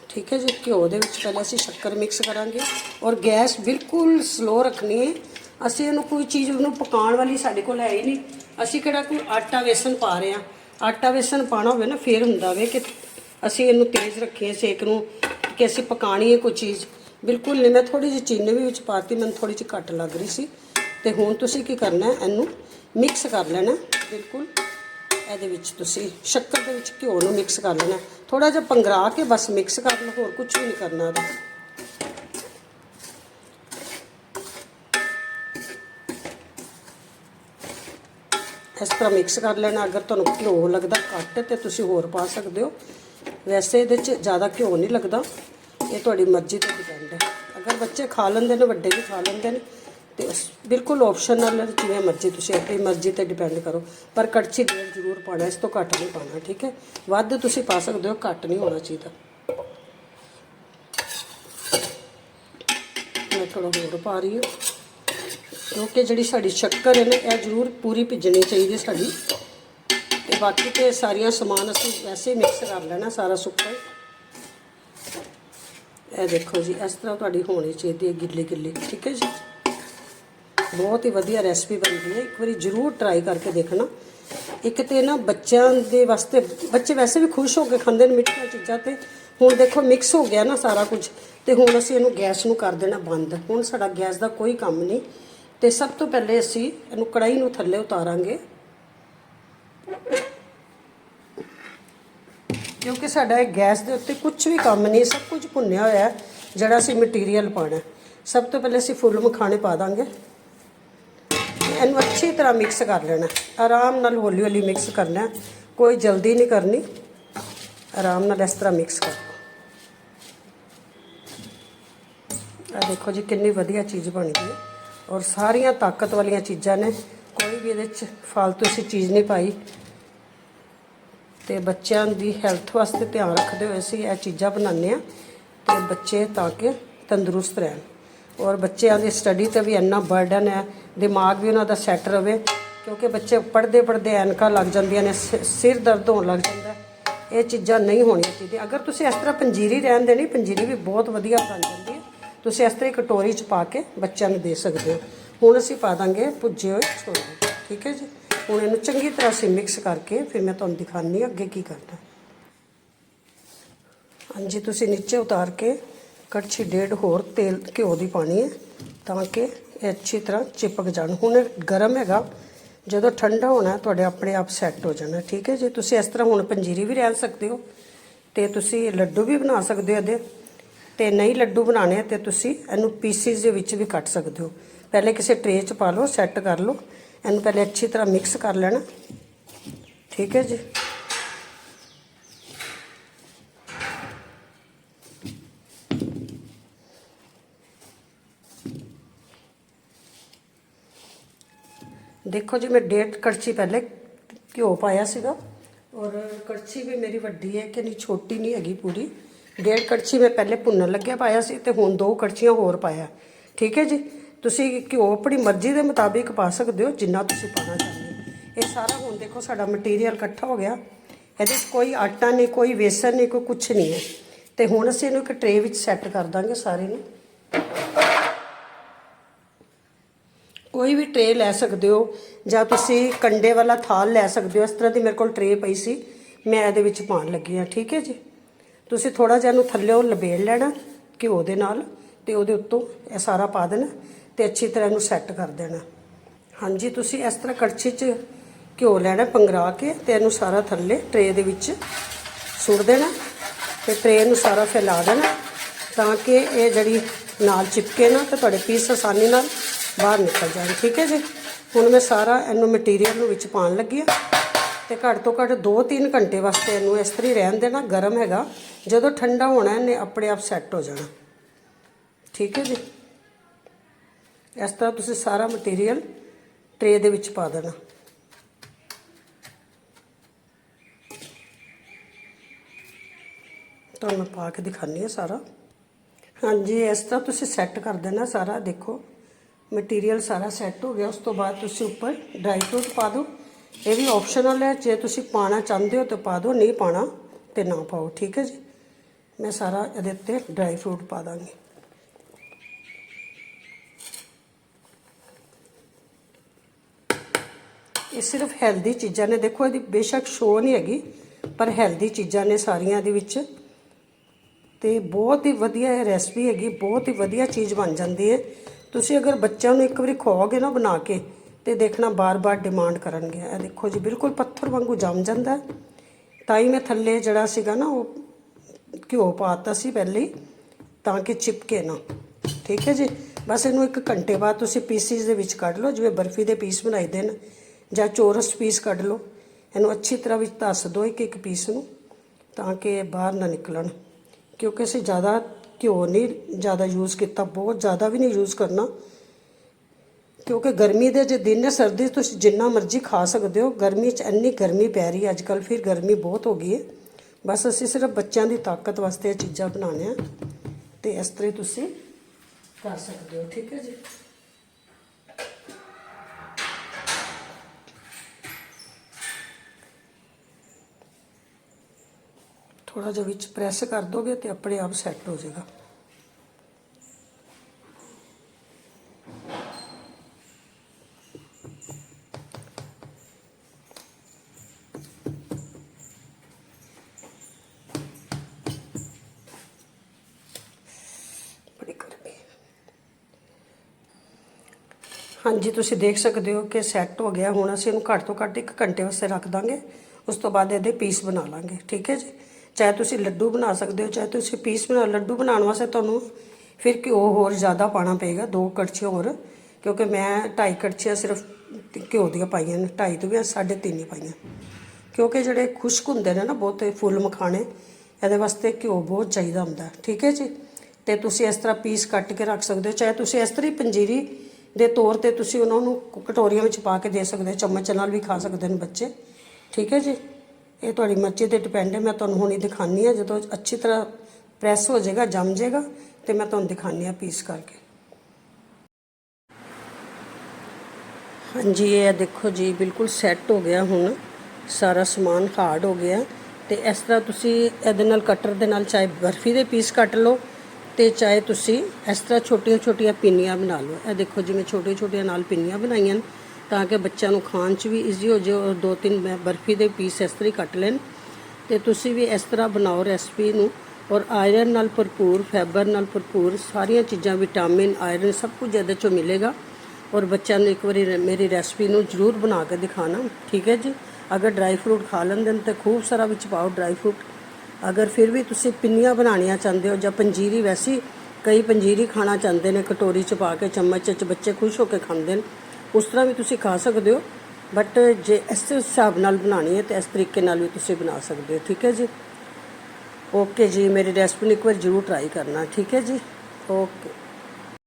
ਠੀਕ ਹੈ ਜੀ, ਘਿਓ ਦੇ ਵਿੱਚ ਪਹਿਲੇ ਅਸੀਂ ਸ਼ੱਕਰ ਮਿਕਸ ਕਰਾਂਗੇ ਔਰ ਗੈਸ ਬਿਲਕੁਲ ਸਲੋ ਰੱਖਣੀ ਹੈ। ਅਸੀਂ ਇਹਨੂੰ ਕੋਈ ਚੀਜ਼ ਨੂੰ ਪਕਾਉਣ ਵਾਲੀ ਸਾਡੇ ਕੋਲ ਹੈ ਹੀ ਨਹੀਂ। ਅਸੀਂ ਕਿਹੜਾ ਕੋਈ ਆਟਾ ਵੇਸਣ ਪਾ ਰਹੇ ਆ ਆਟਾ ਵੇਸਣ ਪਾਣਾ ਹੋਵੇ ਨਾ, ਫੇਰ ਹੁੰਦਾ ਵੇ ਕਿ ਅਸੀਂ ਇਹਨੂੰ ਤੇਜ਼ ਰੱਖੀਏ ਸੇਕ ਨੂੰ ਕਿ ਅਸੀਂ ਪਕਾਣੀ ਹੈ ਕੋਈ ਚੀਜ਼। ਬਿਲਕੁਲ ਨਹੀਂ, ਮੈਂ ਥੋੜੀ ਜਿਹੀ ਚੀਨੀ ਵੀ ਵਿੱਚ ਪਾਤੀ, ਮੈਨੂੰ ਥੋੜੀ ਜਿਹੀ ਘੱਟ ਲੱਗ ਰਹੀ ਸੀ। ਤੇ ਹੁਣ ਤੁਸੀਂ ਕੀ ਕਰਨਾ ਇਹਨੂੰ ਮਿਕਸ ਕਰ ਲੈਣਾ ਬਿਲਕੁਲ। ਇਹਦੇ ਵਿੱਚ ਤੁਸੀਂ ਸ਼ੱਕਰ ਦੇ ਵਿੱਚ ਘਿਓ ਨੂੰ ਮਿਕਸ ਕਰ ਲੈਣਾ। ਥੋੜਾ ਜਿਹਾ ਪੰਗਰਾ ਕੇ ਬਸ ਮਿਕਸ ਕਰ ਲਓ, ਹੋਰ ਕੁਝ ਵੀ ਨਹੀਂ ਕਰਨਾ ਇਹਦਾ ਇਸ ਤਰ੍ਹਾਂ ਮਿਕਸ ਕਰ ਲੈਣਾ। ਅਗਰ ਤੁਹਾਨੂੰ ਘਿਓ ਲੱਗਦਾ ਘੱਟ ਤੇ ਤੁਸੀਂ ਹੋਰ ਪਾ ਸਕਦੇ ਹੋ। ਵੈਸੇ ਇਹਦੇ 'ਚ ਜ਼ਿਆਦਾ ਘਿਓ ਨਹੀਂ ਲੱਗਦਾ। ਇਹ ਤੁਹਾਡੀ ਮਰਜ਼ੀ ਤੇ ਡਿਪੈਂਡ ਹੈ। ਅਗਰ ਬੱਚੇ ਖਾ ਲੈਂਦੇ ਨੇ, ਵੱਡੇ ਵੀ ਖਾ ਲੈਂਦੇ ਨੇ ਤੇ ਉਸ- ਬਿਲਕੁਲ ਆਪਸ਼ਨਲ ਜਿਵੇਂ ਮਰਜ਼ੀ ਤੁਸੀਂ ਆਪਣੀ ਮਰਜ਼ੀ ਤੇ ਡਿਪੈਂਡ ਕਰੋ। ਪਰ ਕੜਛੀ ਡੇਢ ਜ਼ਰੂਰ ਪਾਣਾ ਇਸ ਤੋਂ ਘੱਟ ਨਹੀਂ ਪਾਣਾ ਠੀਕ ਹੈ? ਵੱਧ ਤੁਸੀਂ ਪਾ ਸਕਦੇ ਹੋ, ਘੱਟ ਨਹੀਂ ਹੋਣਾ ਚਾਹੀਦਾ। ਮੈਂ ਥੋੜਾ ਹੋਰ ਪਾ ਰਹੀ ਹਾਂ। ਕਿਉਂਕਿ ਜਿਹੜੀ ਸਾਡੀ ਸ਼ੱਕਰ ਹੈ ਨਾ, ਇਹ ਜ਼ਰੂਰ ਪੂਰੀ ਭਿੱਜਣੀ ਚਾਹੀਦੀ ਸਾਡੀ। ਤੇ ਬਾਕੀ ਤੇ ਸਾਰੀਆਂ ਸਮਾਨ ਅਸੀਂ ਵੈਸੇ ਹੀ ਮਿਕਸ ਕਰ ਲੈਣਾ, ਸਾਰਾ ਸੁੱਕਾ ਇਹ ਦੇਖੋ ਜੀ, ਇਸ ਤਰ੍ਹਾਂ ਤੁਹਾਡੀ ਹੋਣੀ ਚਾਹੀਦੀ ਹੈ ਗਿੱਲੀ ਗਿੱਲੀ ਠੀਕ ਹੈ ਜੀ? ਬਹੁਤ ਹੀ ਵਧੀਆ ਰੈਸਪੀ ਬਣਦੀ ਹੈ। ਇੱਕ ਵਾਰੀ ਜ਼ਰੂਰ ਟਰਾਈ ਕਰਕੇ ਦੇਖਣਾ। ਇੱਕ ਤੇ ਨਾ ਬੱਚਿਆਂ ਦੇ ਵਾਸਤੇ, ਬੱਚੇ ਵੈਸੇ ਵੀ ਖੁਸ਼ ਹੋ ਕੇ ਖਾਂਦੇ ਨੇ ਮਿੱਠੀਆਂ ਚੀਜ਼ਾਂ ਤੇ। ਹੁਣ ਦੇਖੋ ਮਿਕਸ ਹੋ ਗਿਆ ਨਾ ਸਾਰਾ ਕੁਝ, ਤੇ ਹੁਣ ਅਸੀਂ ਇਹਨੂੰ ਗੈਸ ਨੂੰ ਕਰ ਦੇਣਾ ਬੰਦ। ਹੁਣ ਸਾਡਾ ਗੈਸ ਦਾ ਕੋਈ ਕੰਮ ਨਹੀਂ। ਤੇ ਸਭ ਤੋਂ ਪਹਿਲੇ ਅਸੀਂ ਇਹਨੂੰ ਕੜਾਈ ਨੂੰ ਥੱਲੇ ਉਤਾਰਾਂਗੇ। ਕਿਉਂਕਿ ਸਾਡਾ ਇਹ ਗੈਸ ਦੇ ਉੱਤੇ ਕੁਝ ਵੀ ਕੰਮ ਨਹੀਂ, ਸਭ ਕੁਝ ਭੁੰਨਿਆ ਹੋਇਆ ਜਿਹੜਾ ਅਸੀਂ ਮਟੀਰੀਅਲ ਪਾਣਾ ਸਭ ਤੋਂ ਪਹਿਲੇ ਅਸੀਂ ਫੁੱਲ ਮਖਾਣੇ ਪਾ ਦਾਂਗੇ। ਇਹਨੂੰ ਅੱਛੀ ਤਰ੍ਹਾਂ ਮਿਕਸ ਕਰ ਲੈਣਾ। ਆਰਾਮ ਨਾਲ ਹੌਲੀ ਹੌਲੀ ਮਿਕਸ ਕਰਨਾ। ਕੋਈ ਜਲਦੀ ਨਹੀਂ ਕਰਨੀ। ਆਰਾਮ ਨਾਲ ਇਸ ਤਰ੍ਹਾਂ ਮਿਕਸ ਕਰ। ਆ ਦੇਖੋ ਜੀ, ਕਿੰਨੀ ਵਧੀਆ ਚੀਜ਼ ਬਣ ਗਈ। ਔਰ ਸਾਰੀਆਂ ਤਾਕਤ ਵਾਲੀਆਂ ਚੀਜ਼ਾਂ ਨੇ। ਕੋਈ ਵੀ ਇਹਦੇ ਚ ਫालतू ਸੀ ਚੀਜ਼ ਨਹੀਂ ਪਾਈ। ਤੇ ਬੱਚਿਆਂ ਦੀ ਹੈਲਥ ਵਾਸਤੇ ਧਿਆਨ ਰੱਖਦੇ ਹੋਏ ਅਸੀਂ ਇਹ ਚੀਜ਼ਾਂ ਬਣਾਉਂਦੇ ਆ ਤੇ ਬੱਚੇ ਤਾਂ ਕਿ ਤੰਦਰੁਸਤ ਰਹਿਣ। ਔਰ ਬੱਚਿਆਂ ਦੀ ਸਟੱਡੀ ਤੇ ਵੀ ਇੰਨਾ ਬਰਡਨ ਹੈ, ਦਿਮਾਗ ਵੀ ਉਹਨਾਂ ਦਾ ਸੈੱਟ ਰਵੇ, ਕਿਉਂਕਿ ਬੱਚੇ ਪੜ੍ਹਦੇ ਪੜ੍ਹਦੇ ਐਨਕਾਂ ਲੱਗ ਜਾਂਦੀਆਂ ਨੇ, ਸਿ- ਸਿਰ ਦਰਦ ਹੋਣ ਲੱਗ ਜਾਂਦਾ ਇਹ ਚੀਜ਼ਾਂ ਨਹੀਂ ਹੋਣੀਆਂ ਚਾਹੀਦੀਆਂ। ਅਗਰ ਤੁਸੀਂ ਇਸ ਤਰ੍ਹਾਂ ਪੰਜੀਰੀ ਰਹਿਣ ਦੇਣੀ, ਪੰਜੀਰੀ ਵੀ ਬਹੁਤ ਵਧੀਆ ਬਣ ਜਾਂਦੀ ਹੈ। ਤੁਸੀਂ ਇਸ ਤਰ੍ਹਾਂ ਕਟੋਰੀ 'ਚ ਪਾ ਕੇ ਬੱਚਿਆਂ ਨੂੰ ਦੇ ਸਕਦੇ ਹੋ। ਹੁਣ ਅਸੀਂ ਪਾ ਦਾਂਗੇ ਭੁੱਜੇ ਹੋਏ ਛੋਲੇ। ਠੀਕ ਹੈ ਜੀ? ਹੁਣ ਇਹਨੂੰ ਚੰਗੀ ਤਰ੍ਹਾਂ ਅਸੀਂ ਮਿਕਸ ਕਰਕੇ ਫਿਰ ਮੈਂ ਤੁਹਾਨੂੰ ਦਿਖਾਉਂਦੀ ਹਾਂ ਅੱਗੇ ਕੀ ਕਰਨਾ। ਹਾਂਜੀ, ਤੁਸੀਂ ਨੀਚੇ ਉਤਾਰ ਕੇ ਕੜਛੀ ਡੇਢ ਹੋਰ ਤੇਲ ਘਿਓ ਦੀ ਪਾਣੀ ਹੈ ਤਾਂ ਕਿ ਇਹ ਅੱਛੀ ਤਰ੍ਹਾਂ ਚਿਪਕ ਜਾਣ। ਹੁਣ ਗਰਮ ਹੈਗਾ। ਜਦੋਂ ਠੰਡਾ ਹੋਣਾ, ਤੁਹਾਡੇ ਆਪਣੇ ਆਪ ਸੈੱਟ ਹੋ ਜਾਣਾ, ਠੀਕ ਹੈ ਜੇ? ਤੁਸੀਂ ਇਸ ਤਰ੍ਹਾਂ ਹੁਣ ਪੰਜੀਰੀ ਵੀ ਰਹਿ ਸਕਦੇ ਹੋ ਤੇ ਤੁਸੀਂ ਲੱਡੂ ਵੀ ਬਣਾ ਸਕਦੇ ਹੋ ਇਹਦੇ। ਤੇ ਨਹੀਂ ਲੱਡੂ ਬਣਾਣੇ ਤੇ ਤੁਸੀਂ ਇਹਨੂੰ ਪੀਸਿਸ ਦੇ ਵਿੱਚ ਵੀ ਕੱਟ ਸਕਦੇ ਹੋ। ਪਹਿਲੇ ਕਿਸੇ ਟਰੇ 'ਚ ਪਾ ਲਓ ਸੈੱਟ ਕਰ ਲਓ। ਇਹਨੂੰ ਪਹਿਲੇ ਅੱਛੀ ਤਰ੍ਹਾਂ ਮਿਕਸ ਕਰ ਲੈਣਾ। ਠੀਕ ਹੈ ਜੀ? ਦੇਖੋ ਜੀ, ਮੈਂ ਡੇਢ ਕੜਛੀ ਪਹਿਲੇ ਘਿਓ ਪਾਇਆ ਸੀਗਾ ਔਰ ਕੜਛੀ ਵੀ ਮੇਰੀ ਵੱਡੀ ਹੈ ਕਿ ਨਹੀਂ, ਛੋਟੀ ਨਹੀਂ ਹੈਗੀ ਪੂਰੀ। ਡੇਢ ਕੜਛੀ ਮੈਂ ਪਹਿਲੇ ਭੁੰਨਣ ਲੱਗਿਆ ਪਾਇਆ ਸੀ ਤੇ ਹੁਣ ਦੋ ਕੜਛੀਆਂ ਹੋਰ ਪਾਇਆ। ਠੀਕ ਹੈ ਜੀ? ਤੁਸੀਂ ਘਿਓ ਆਪਣੀ ਮਰਜ਼ੀ ਦੇ ਮੁਤਾਬਿਕ ਪਾ ਸਕਦੇ ਹੋ, ਜਿੰਨਾ ਤੁਸੀਂ ਪਾਣਾ ਚਾਹੁੰਦੇ ਹੋ। ਇਹ ਸਾਰਾ ਹੁਣ ਦੇਖੋ, ਸਾਡਾ ਮਟੀਰੀਅਲ ਇਕੱਠਾ ਹੋ ਗਿਆ। ਇਹਦੇ 'ਚ ਕੋਈ ਆਟਾ ਨਹੀਂ, ਕੋਈ ਵੇਸਣ ਨਹੀਂ, ਕੋਈ ਕੁਝ ਨਹੀਂ ਹੈ। ਤੇ ਹੁਣ ਅਸੀਂ ਇਹਨੂੰ ਇੱਕ ਟਰੇ ਵਿੱਚ ਸੈੱਟ ਕਰ ਦਾਂਗੇ ਸਾਰੇ ਨੂੰ। ਕੋਈ ਵੀ ਟਰੇ ਲੈ ਸਕਦੇ ਹੋ ਜਾਂ ਤੁਸੀਂ ਕੰਡੇ ਵਾਲਾ ਥਾਲ ਲੈ ਸਕਦੇ ਹੋ, ਇਸ ਤਰ੍ਹਾਂ ਦੀ ਮੇਰੇ ਕੋਲ ਟਰੇ ਪਈ ਸੀ। ਮੈਂ ਇਹਦੇ ਵਿੱਚ ਪਾਉਣ ਲੱਗੀ ਹਾਂ, ਠੀਕ ਹੈ ਜੀ। ਤੁਸੀਂ ਥੋੜਾ ਜਿਹਾ ਇਹਨੂੰ ਥੱਲੇੋਂ ਲਬੇੜ ਲੈਣਾ ਘਿਓ ਦੇ ਨਾਲ ਤੇ ਉਹਦੇ ਉੱਤੋਂ ਇਹ ਸਾਰਾ ਪਾ ਦੇਣਾ ਤੇ ਅੱਛੀ ਤਰ੍ਹਾਂ ਇਹਨੂੰ ਸੈੱਟ ਕਰ ਦੇਣਾ। ਹਾਂਜੀ, ਤੁਸੀਂ ਇਸ ਤਰ੍ਹਾਂ ਕੜਛੀ 'ਚ ਘਿਓ ਲੈਣਾ ਪੰਗਰਾ ਕੇ ਤੇ ਇਹਨੂੰ ਸਾਰਾ ਥੱਲੇ ਟਰੇ ਦੇ ਵਿੱਚ ਸੁੱਟ ਦੇਣਾ ਤੇ ਟਰੇ ਨੂੰ ਸਾਰਾ ਫੈਲਾ ਦੇਣਾ ਤਾਂ ਕਿ ਇਹ ਜਿਹੜੀ ਨਾਲ ਚਿਪਕੇ ਨਾ ਤੇ ਤੁਹਾਡੇ ਪੀਸ ਆਸਾਨੀ ਨਾਲ ਬਾਹਰ ਨਿਕਲ ਜਾਣ। ਠੀਕ ਹੈ ਜੀ? ਹੁਣ ਮੈਂ ਸਾਰਾ ਇਹਨੂੰ ਮਟੀਰੀਅਲ ਨੂੰ ਵਿੱਚ ਪਾਉਣ ਲੱਗੀ ਹਾਂ ਤੇ ਘੱਟ ਤੋਂ ਘੱਟ 2-3 ਘੰਟੇ ਵਾਸਤੇ ਇਹਨੂੰ ਇਸ ਤਰ੍ਹਾਂ ਹੀ ਰਹਿਣ ਦੇਣਾ, ਗਰਮ ਹੈਗਾ। ਜਦੋਂ ਠੰਡਾ ਹੋਣਾ, ਇਹਨੇ ਆਪਣੇ ਆਪ ਸੈੱਟ ਹੋ ਜਾਣਾ। ਠੀਕ ਹੈ ਜੀ? ਇਸ ਤਰ੍ਹਾਂ ਤੁਸੀਂ ਸਾਰਾ ਮਟੀਰੀਅਲ ਟਰੇ ਦੇ ਵਿੱਚ ਪਾ ਦੇਣਾ। ਤੁਹਾਨੂੰ ਪਾ ਕੇ ਦਿਖਾਉਂਦੀ ਹਾਂ ਸਾਰਾ। ਹਾਂਜੀ, ਇਸ ਤਰ੍ਹਾਂ ਤੁਸੀਂ ਸੈੱਟ ਕਰ ਦੇਣਾ ਸਾਰਾ, ਦੇਖੋ। ਮਟੀਰੀਅਲ ਸਾਰਾ ਸੈੱਟ ਹੋ ਗਿਆ, ਉਸ ਤੋਂ ਬਾਅਦ ਤੁਸੀਂ ਉੱਪਰ ਡਰਾਈ ਫਰੂਟ ਪਾ ਦਿਓ। ਇਹ ਵੀ ਆਪਸ਼ਨਲ ਹੈ, ਜੇ ਤੁਸੀਂ ਪਾਣਾ ਚਾਹੁੰਦੇ ਹੋ ਤਾਂ ਪਾ ਦਿਓ, ਨਹੀਂ ਪਾਣਾ ਤੇ ਨਾ ਪਾਓ, ਠੀਕ ਹੈ ਜੀ? ਮੈਂ ਸਾਰਾ ਇਹਦੇ ਉੱਤੇ ਡਰਾਈ ਫਰੂਟ ਪਾ ਦਾਂਗੀ। ਇਹ ਸਿਰਫ ਹੈਲਦੀ ਚੀਜ਼ਾਂ ਨੇ, ਦੇਖੋ ਇਹਦੀ ਬੇਸ਼ੱਕ ਸ਼ੋ ਨਹੀਂ ਹੈਗੀ, ਪਰ ਹੈਲਦੀ ਚੀਜ਼ਾਂ ਨੇ ਸਾਰੀਆਂ ਦੇ ਵਿੱਚ। ਤੇ ਬਹੁਤ ਹੀ ਵਧੀਆ ਇਹ ਰੈਸਪੀ ਹੈਗੀ, ਬਹੁਤ ਹੀ ਵਧੀਆ ਚੀਜ਼ ਬਣ ਜਾਂਦੀ ਹੈ। ਤੁਸੀਂ ਅਗਰ ਬੱਚਿਆਂ ਨੂੰ ਇੱਕ ਵਾਰੀ ਖਵਾਓਗੇ ਨਾ ਬਣਾ ਕੇ, ਤੇ ਦੇਖਣਾ ਬਾਰ-ਬਾਰ ਡਿਮਾਂਡ ਕਰਨਗੇ। ਇਹ ਦੇਖੋ ਜੀ, ਬਿਲਕੁਲ ਪੱਥਰ ਵਾਂਗੂ ਜੰਮ ਜਾਂਦਾ ਤਾਂ ਹੀ ਮੈਂ ਥੱਲੇ ਜਿਹੜਾ ਸੀਗਾ ਨਾ, ਉਹ ਘਿਓ ਪਾਤਾ ਸੀ ਪਹਿਲੇ ਹੀ, ਤਾਂ ਕਿ ਚਿਪਕੇ ਨਾ। ਠੀਕ ਹੈ ਜੀ? ਬਸ ਇਹਨੂੰ ਇੱਕ ਘੰਟੇ ਬਾਅਦ ਤੁਸੀਂ ਪੀਸਿਸ ਦੇ ਵਿੱਚ ਕੱਢ ਲਓ, ਜਿਵੇਂ ਬਰਫੀ ਦੇ ਪੀਸ ਬਣਾਈ ਦੇ ਨੇ, ਜਾਂ ਚੋਰਸ ਪੀਸ ਕੱਢ ਲਓ। ਇਹਨੂੰ ਅੱਛੀ ਤਰ੍ਹਾਂ ਵਿੱਚ ਧੱਸ ਦਿਓ ਇੱਕ ਇੱਕ ਪੀਸ ਨੂੰ, ਤਾਂ ਕਿ ਬਾਹਰ ਨਾ ਨਿਕਲਣ। ਕਿਉਂਕਿ ਅਸੀਂ ਜ਼ਿਆਦਾ ਘਿਓ ਨਹੀਂ ਜ਼ਿਆਦਾ ਯੂਜ਼ ਕੀਤਾ, ਬਹੁਤ ਜ਼ਿਆਦਾ ਵੀ ਨਹੀਂ ਯੂਜ਼ ਕਰਨਾ। ਕਿਉਂਕਿ ਗਰਮੀ ਦੇ ਜੇ ਦਿਨ ਨੇ, ਸਰਦੀ 'ਚ ਤੁਸੀਂ ਜਿੰਨਾ ਮਰਜ਼ੀ ਖਾ ਸਕਦੇ ਹੋ, ਗਰਮੀ 'ਚ ਇੰਨੀ ਗਰਮੀ ਪੈ ਰਹੀ ਹੈ ਅੱਜ ਕੱਲ ਫਿਰ ਗਰਮੀ ਬਹੁਤ ਹੋ ਗਈ ਹੈ। ਬਸ ਅਸੀਂ ਸਿਰਫ ਬੱਚਿਆਂ ਦੀ ਤਾਕਤ ਵਾਸਤੇ ਇਹ ਚੀਜ਼ਾਂ ਬਣਾਉਂਦੇ ਆ ਤੇ ਇਸ ਤਰ੍ਹਾਂ ਤੁਸੀਂ ਕਰ ਸਕਦੇ ਹੋ, ਠੀਕ ਹੈ ਜੀ? ਥੋੜਾ ਜਿਹਾ ਵਿੱਚ ਪ੍ਰੈਸ ਕਰ ਦੋਗੇ ਤੇ ਆਪਣੇ ਆਪ ਸੈੱਟ ਹੋ ਜਾਏਗਾ। ਹਾਂਜੀ, ਤੁਸੀਂ ਦੇਖ ਸਕਦੇ ਹੋ ਕਿ ਸੈੱਟ ਹੋ ਗਿਆ। ਹੁਣ ਅਸੀਂ ਇਹਨੂੰ ਘੱਟ ਤੋਂ ਘੱਟ ਇੱਕ ਘੰਟੇ ਵਾਸਤੇ ਰੱਖ ਦਾਂਗੇ। ਉਸ ਤੋਂ ਬਾਅਦ ਇਹਦੇ ਪੀਸ ਬਣਾ ਲਾਂਗੇ। ਠੀਕ ਹੈ ਜੀ? ਚਾਹੇ ਤੁਸੀਂ ਲੱਡੂ ਬਣਾ ਸਕਦੇ ਹੋ, ਚਾਹੇ ਤੁਸੀਂ ਪੀਸ ਬਣਾ, ਲੱਡੂ ਬਣਾਉਣ ਵਾਸਤੇ ਤੁਹਾਨੂੰ ਫਿਰ ਘਿਓ ਹੋਰ ਜ਼ਿਆਦਾ ਪਾਣਾ ਪਏਗਾ, ਦੋ ਕੜਛੀਆਂ ਹੋਰ, ਕਿਉਂਕਿ ਮੈਂ ਢਾਈ ਕੜਛੀਆਂ ਸਿਰਫ ਘਿਓ ਦੀਆਂ ਪਾਈਆਂ ਨੇ, ਢਾਈ ਤੋਂ ਵੀ ਸਾਢੇ ਤਿੰਨ ਹੀ ਪਾਈਆਂ। ਕਿਉਂਕਿ ਜਿਹੜੇ ਖੁਸ਼ਕ ਹੁੰਦੇ ਨੇ ਨਾ ਬਹੁਤੇ ਫੁੱਲ ਮਖਾਣੇ, ਇਹਦੇ ਵਾਸਤੇ ਘਿਓ ਬਹੁਤ ਚਾਹੀਦਾ ਹੁੰਦਾ, ਠੀਕ ਹੈ ਜੀ? ਤੇ ਤੁਸੀਂ ਇਸ ਤਰ੍ਹਾਂ ਪੀਸ ਕੱਟ ਕੇ ਰੱਖ ਸਕਦੇ ਹੋ, ਚਾਹੇ ਤੁਸੀਂ ਇਸ ਤਰ੍ਹਾਂ ਹੀ ਪੰਜੀਰੀ ਦੇ ਤੌਰ ਤੇ ਤੁਸੀਂ ਉਹਨਾਂ ਨੂੰ ਕਟੋਰੀਆਂ ਵਿੱਚ ਪਾ ਕੇ ਦੇ ਸਕਦੇ ਹੋ, ਚਮਚ ਨਾਲ ਵੀ ਖਾ ਸਕਦੇ ਨੇ ਬੱਚੇ, ਠੀਕ ਹੈ ਜੀ? ਇਹ ਤੁਹਾਡੀ ਮਰਜ਼ੀ ਤੇ ਡਿਪੈਂਡ ਹੈ, ਮੈਂ ਤੁਹਾਨੂੰ ਹੁਣੇ ਦਿਖਾਨੀ ਆ ਜਦੋਂ ਅੱਛੀ ਤਰ੍ਹਾਂ ਪ੍ਰੈਸ ਹੋ ਜਾਏਗਾ, ਜੰਮ ਜਾਏਗਾ, ਤੇ ਮੈਂ ਤੁਹਾਨੂੰ ਦਿਖਾਨੀ ਆ ਪੀਸ ਕਰਕੇ। ਹਾਂਜੀ, ਇਹ ਦੇਖੋ ਜੀ, ਬਿਲਕੁਲ ਸੈੱਟ ਹੋ ਗਿਆ ਹੁਣ। ਸਾਰਾ ਸਮਾਨ ਹਾਰਡ ਹੋ ਗਿਆ। ਤੇ ਇਸ ਤਰ੍ਹਾਂ ਤੁਸੀਂ ਇਹਦੇ ਨਾਲ ਕਟਰ ਦੇ ਨਾਲ ਚਾਹੇ ਬਰਫੀ ਦੇ ਪੀਸ ਕੱਟ ਲਓ, ਤੇ ਚਾਹੇ ਤੁਸੀਂ ਇਸ ਤਰ੍ਹਾਂ ਛੋਟੀਆਂ ਛੋਟੀਆਂ ਪਿੰਨੀਆਂ ਬਣਾ ਲਓ। ਇਹ ਦੇਖੋ ਜਿਵੇਂ ਛੋਟੀਆਂ ਛੋਟੀਆਂ ਨਾਲ ਪਿੰਨੀਆਂ ਬਣਾਈਆਂ ਨੇ। ਤਾਂ ਕਿ ਬੱਚਿਆਂ ਨੂੰ ਖਾਣ 'ਚ ਵੀ ਈਜ਼ੀ ਹੋ ਜਾਵੇ ਔਰ ਦੋ ਤਿੰਨ ਮੈਂ ਬਰਫੀ ਦੇ ਪੀਸ ਇਸ ਤਰ੍ਹਾਂ ਹੀ ਕੱਟ ਲੈਣ। ਤੇ ਤੁਸੀਂ ਵੀ ਇਸ ਤਰ੍ਹਾਂ ਬਣਾਓ ਰੈਸਪੀ ਨੂੰ ਔਰ ਆਇਰਨ ਨਾਲ ਭਰਪੂਰ ਫਾਈਬਰ ਨਾਲ ਭਰਪੂਰ ਸਾਰੀਆਂ ਚੀਜ਼ਾਂ ਵਿਟਾਮਿਨ ਆਇਰਨ ਸਭ ਕੁਝ ਇਹਦੇ ਚੋਂ ਮਿਲੇਗਾ। ਔਰ ਬੱਚਿਆਂ ਨੂੰ ਇੱਕ ਵਾਰੀ ਮੇਰੀ ਰੈਸਪੀ ਨੂੰ ਜ਼ਰੂਰ ਬਣਾ ਕੇ ਦਿਖਾਣਾ ਠੀਕ ਹੈ ਜੀ? ਅਗਰ ਡਰਾਈ ਫਰੂਟ ਖਾ ਲੈਂਦੇ ਨੇ ਤਾਂ ਖੂਬ ਸਾਰਾ ਵਿੱਚ ਪਾਓ ਡਰਾਈ ਫਰੂਟ ਅਗਰ ਫਿਰ ਵੀ ਤੁਸੀਂ ਪਿੰਨੀਆਂ ਬਣਾਉਣੀਆਂ ਚਾਹੁੰਦੇ ਹੋ ਜਾਂ ਪੰਜੀਰੀ, ਵੈਸੀ ਕਈ ਪੰਜੀਰੀ ਖਾਣਾ ਚਾਹੁੰਦੇ ਨੇ, ਕਟੋਰੀ ਚ ਪਾ ਕੇ, ਚਮਚ ਚ, ਬੱਚੇ ਖੁਸ਼ ਹੋ ਕੇ ਖਾਂਦੇ ਨੇ। ਉਸ ਤਰ੍ਹਾਂ ਵੀ ਤੁਸੀਂ ਖਾ ਸਕਦੇ ਹੋ ਬਟ ਜੇ ਇਸ ਹਿਸਾਬ ਨਾਲ ਬਣਾਉਣੀ ਹੈ ਤੇ ਇਸ ਤਰੀਕੇ ਨਾਲ ਵੀ ਤੁਸੀਂ ਬਣਾ ਸਕਦੇ ਹੋ, ਠੀਕ ਹੈ ਜੀ? ਓਕੇ ਜੀ, ਮੇਰੀ ਰੈਸਪੀ ਨੂੰ ਇੱਕ ਵਾਰ ਜ਼ਰੂਰ ਟਰਾਈ ਕਰਨਾ, ਠੀਕ ਹੈ ਜੀ? ਓਕੇ